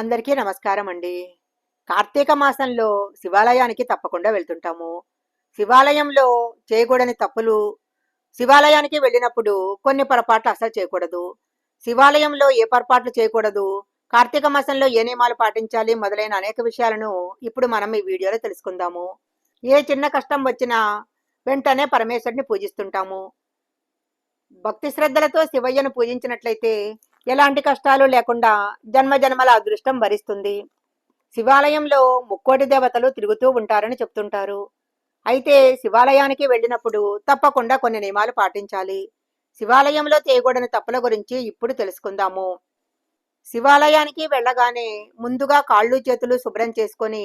అందరికీ నమస్కారం అండి. కార్తీక మాసంలో శివాలయానికి తప్పకుండా వెళ్తుంటాము. శివాలయంలో చేయకూడని తప్పులు శివాలయానికి వెళ్ళినప్పుడు కొన్ని పొరపాట్లు అసలు చేయకూడదు. శివాలయంలో ఏ పొరపాట్లు చేయకూడదు. కార్తీక మాసంలో ఏ నియమాలు పాటించాలి మొదలైన అనేక విషయాలను ఇప్పుడు మనం ఈ వీడియోలో తెలుసుకుందాము. ఏ చిన్న కష్టం వచ్చినా వెంటనే పరమేశ్వరుని పూజిస్తుంటాము. భక్తి శ్రద్ధలతో శివయ్యను పూజించినట్లయితే ఎలాంటి కష్టాలు లేకుండా జన్మ జన్మల అదృష్టం భరిస్తుంది శివాలయంలో ముక్కోటి దేవతలు తిరుగుతూ ఉంటారని చెప్తుంటారు. అయితే శివాలయానికి వెళ్ళినప్పుడు తప్పకుండా కొన్ని నియమాలు పాటించాలి. శివాలయంలో చేయకూడని తప్పుల గురించి ఇప్పుడు తెలుసుకుందాము. శివాలయానికి వెళ్ళగానే ముందుగా కాళ్ళు చేతులు శుభ్రం చేసుకొని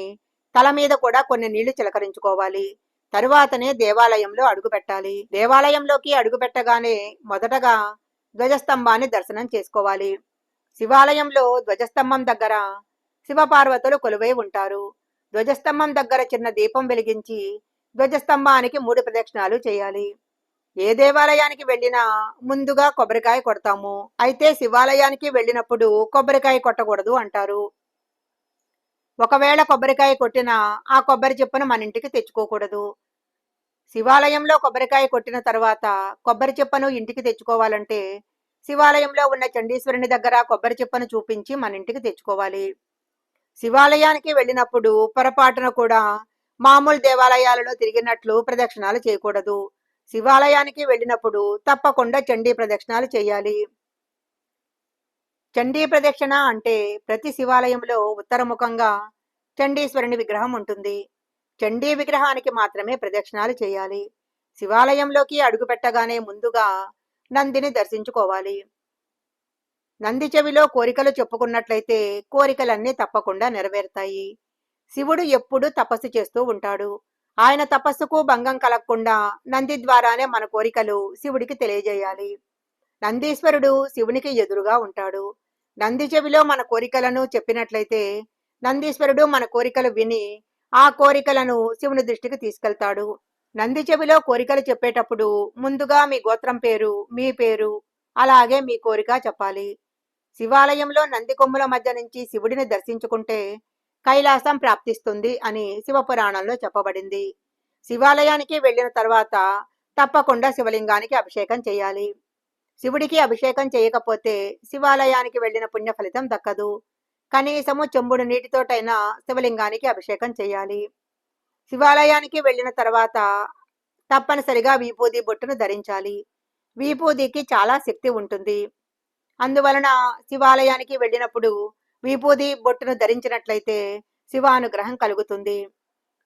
తల మీద కూడా కొన్ని నీళ్ళు చిలకరించుకోవాలి. తరువాతనే దేవాలయంలో అడుగు పెట్టాలి. దేవాలయంలోకి అడుగు పెట్టగానే మొదటగా ధ్వజస్తంభాన్ని దర్శనం చేసుకోవాలి. శివాలయంలో ధ్వజస్తంభం దగ్గర శివపార్వతులు కొలువై ఉంటారు. ధ్వజస్తంభం దగ్గర చిన్న దీపం వెలిగించి ధ్వజస్తంభానికి మూడు ప్రదక్షిణాలు చేయాలి. ఏ దేవాలయానికి వెళ్ళినా ముందుగా కొబ్బరికాయ కొడతాము. అయితే శివాలయానికి వెళ్ళినప్పుడు కొబ్బరికాయ కొట్టకూడదు అంటారు. ఒకవేళ కొబ్బరికాయ కొట్టినా ఆ కొబ్బరి చిప్పను మన ఇంటికి తెచ్చుకోకూడదు. శివాలయంలో కొబ్బరికాయ కొట్టిన తర్వాత కొబ్బరి చిప్పను ఇంటికి తెచ్చుకోవాలంటే శివాలయంలో ఉన్న చండీశ్వరుని దగ్గర కొబ్బరి చిప్పను చూపించి మన ఇంటికి తెచ్చుకోవాలి. శివాలయానికి వెళ్ళినప్పుడు పొరపాటున కూడా మామూలు దేవాలయాలలో తిరిగినట్లు ప్రదక్షిణాలు చేయకూడదు. శివాలయానికి వెళ్ళినప్పుడు తప్పకుండా చండీ ప్రదక్షిణాలు చేయాలి. చండీ ప్రదక్షిణ అంటే ప్రతి శివాలయంలో ఉత్తరముఖంగా చండీశ్వరుని విగ్రహం ఉంటుంది. చండీ విగ్రహానికి మాత్రమే ప్రదక్షిణాలు చేయాలి. శివాలయంలోకి అడుగుపెట్టగానే ముందుగా నందిని దర్శించుకోవాలి. నంది చెవిలో కోరికలు చెప్పుకున్నట్లయితే కోరికలన్నీ తప్పకుండా నెరవేరుతాయి. శివుడు ఎప్పుడూ తపస్సు చేస్తూ ఉంటాడు. ఆయన తపస్సుకు భంగం కలగకుండా నంది ద్వారానే మన కోరికలు శివుడికి తెలియజేయాలి. నందీశ్వరుడు శివునికి ఎదురుగా ఉంటాడు. నంది చెవిలో మన కోరికలను చెప్పినట్లయితే నందీశ్వరుడు మన కోరికలు విని ఆ కోరికలను శివుని దృష్టికి తీసుకెళ్తాడు. నంది చెవిలో కోరికలు చెప్పేటప్పుడు ముందుగా మీ గోత్రం పేరు మీ పేరు అలాగే మీ కోరిక చెప్పాలి. శివాలయంలో నంది కొమ్ముల మధ్య నుంచి శివుడిని దర్శించుకుంటే కైలాసం ప్రాప్తిస్తుంది అని శివపురాణంలో చెప్పబడింది. శివాలయానికి వెళ్ళిన తర్వాత తప్పకుండా శివలింగానికి అభిషేకం చేయాలి. శివుడికి అభిషేకం చేయకపోతే శివాలయానికి వెళ్ళిన పుణ్య ఫలితం దక్కదు. కనీసము చెంబుడు నీటితోటైనా శివలింగానికి అభిషేకం చేయాలి. శివాలయానికి వెళ్ళిన తర్వాత తప్పనిసరిగా వీపూది బొట్టును ధరించాలి. వీపూదికి చాలా శక్తి ఉంటుంది. అందువలన శివాలయానికి వెళ్ళినప్పుడు విభూది బొట్టును ధరించినట్లయితే శివానుగ్రహం కలుగుతుంది.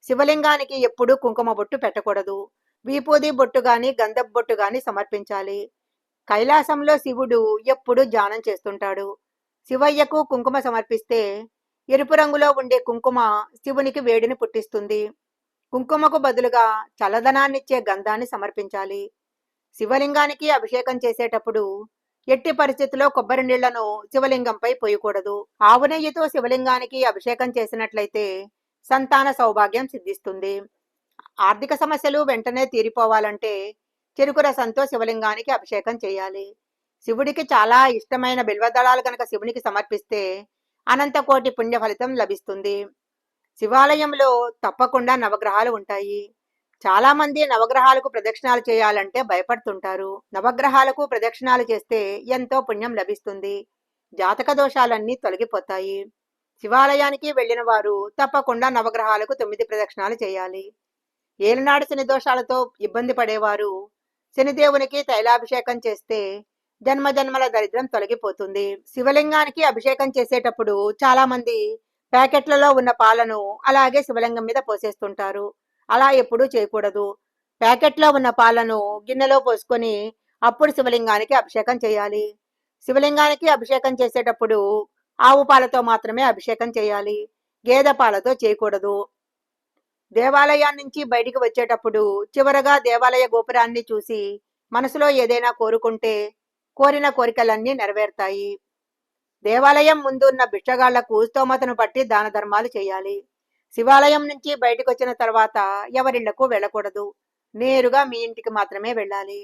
శివలింగానికి ఎప్పుడూ కుంకుమ బొట్టు పెట్టకూడదు. విభూది బొట్టు గాని గంధపు బొట్టు గాని సమర్పించాలి. కైలాసంలో శివుడు ఎప్పుడూ ధ్యానం చేస్తుంటాడు. శివయ్యకు కుంకుమ సమర్పిస్తే ఎరుపు రంగులో ఉండే కుంకుమ శివునికి వేడిని పుట్టిస్తుంది. కుంకుమకు బదులుగా చల్లదనాన్నిచ్చే గంధాన్ని సమర్పించాలి. శివలింగానికి అభిషేకం చేసేటప్పుడు ఎట్టి పరిస్థితిలో కొబ్బరి నీళ్ళను శివలింగంపై పోయకూడదు. ఆవు నెయ్యితో శివలింగానికి అభిషేకం చేసినట్లయితే సంతాన సౌభాగ్యం సిద్ధిస్తుంది. ఆర్థిక సమస్యలు వెంటనే తీరిపోవాలంటే చెరుకు రసంతో శివలింగానికి అభిషేకం చేయాలి. శివుడికి చాలా ఇష్టమైన బిల్వదళాలు కనుక శివునికి సమర్పిస్తే అనంతకోటి పుణ్య ఫలితం లభిస్తుంది. శివాలయంలో తప్పకుండా నవగ్రహాలు ఉంటాయి. చాలా మంది నవగ్రహాలకు ప్రదక్షిణాలు చేయాలంటే భయపడుతుంటారు. నవగ్రహాలకు ప్రదక్షిణాలు చేస్తే ఎంతో పుణ్యం లభిస్తుంది. జాతక దోషాలన్నీ తొలగిపోతాయి. శివాలయానికి వెళ్ళిన వారు తప్పకుండా నవగ్రహాలకు తొమ్మిది ప్రదక్షిణాలు చేయాలి. ఏలనాడు శని దోషాలతో ఇబ్బంది పడేవారు శనిదేవునికి తైలాభిషేకం చేస్తే జన్మ జన్మల దరిద్రం తొలగిపోతుంది. శివలింగానికి అభిషేకం చేసేటప్పుడు చాలా మంది ప్యాకెట్లలో ఉన్న పాలను అలాగే శివలింగం మీద పోసేస్తుంటారు. అలా ఎప్పుడూ చేయకూడదు. ప్యాకెట్లో ఉన్న పాలను గిన్నెలో పోసుకొని అప్పుడు శివలింగానికి అభిషేకం చేయాలి. శివలింగానికి అభిషేకం చేసేటప్పుడు ఆవు పాలతో మాత్రమే అభిషేకం చేయాలి. గేదె పాలతో చేయకూడదు. దేవాలయాన్ని నుంచి బయటికి వచ్చేటప్పుడు చివరగా దేవాలయ గోపురాన్ని చూసి మనసులో ఏదైనా కోరుకుంటే కోరిన కోరికలన్నీ నెరవేరుతాయి. దేవాలయం ముందు ఉన్న భిక్షగాళ్ళకు స్తోమతను బట్టి దాన ధర్మాలు చేయాలి. శివాలయం నుంచి బయటకు వచ్చిన తర్వాత ఎవరిళ్ళకు వెళ్ళకూడదు. నేరుగా మీ ఇంటికి మాత్రమే వెళ్ళాలి.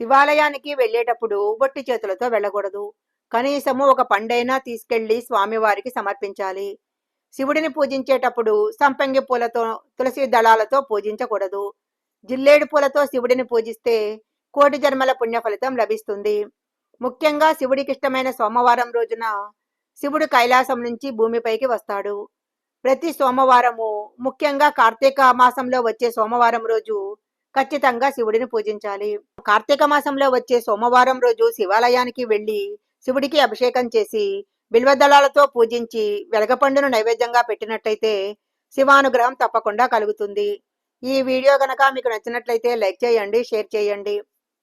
శివాలయానికి వెళ్ళేటప్పుడు బొట్టి చేతులతో వెళ్ళకూడదు. కనీసము ఒక పండైనా తీసుకెళ్ళి స్వామివారికి సమర్పించాలి. శివుడిని పూజించేటప్పుడు సంపంగి పూలతో తులసి దళాలతో పూజించకూడదు. జిల్లేడు పూలతో శివుడిని పూజిస్తే కోటి జన్మల పుణ్య ఫలితం లభిస్తుంది. ముఖ్యంగా శివుడికి ఇష్టమైన సోమవారం రోజున శివుడు కైలాసం నుంచి భూమిపైకి వస్తాడు. ప్రతి సోమవారము ముఖ్యంగా కార్తీక మాసంలో వచ్చే సోమవారం రోజు ఖచ్చితంగా శివుడిని పూజించాలి. కార్తీక మాసంలో వచ్చే సోమవారం రోజు శివాలయానికి వెళ్ళి శివుడికి అభిషేకం చేసి బిల్వదళాలతో పూజించి వెలగపండును నైవేద్యంగా పెట్టినట్లయితే శివానుగ్రహం తప్పకుండా కలుగుతుంది. ఈ వీడియో గనక మీకు నచ్చినట్లయితే లైక్ చేయండి షేర్ చేయండి.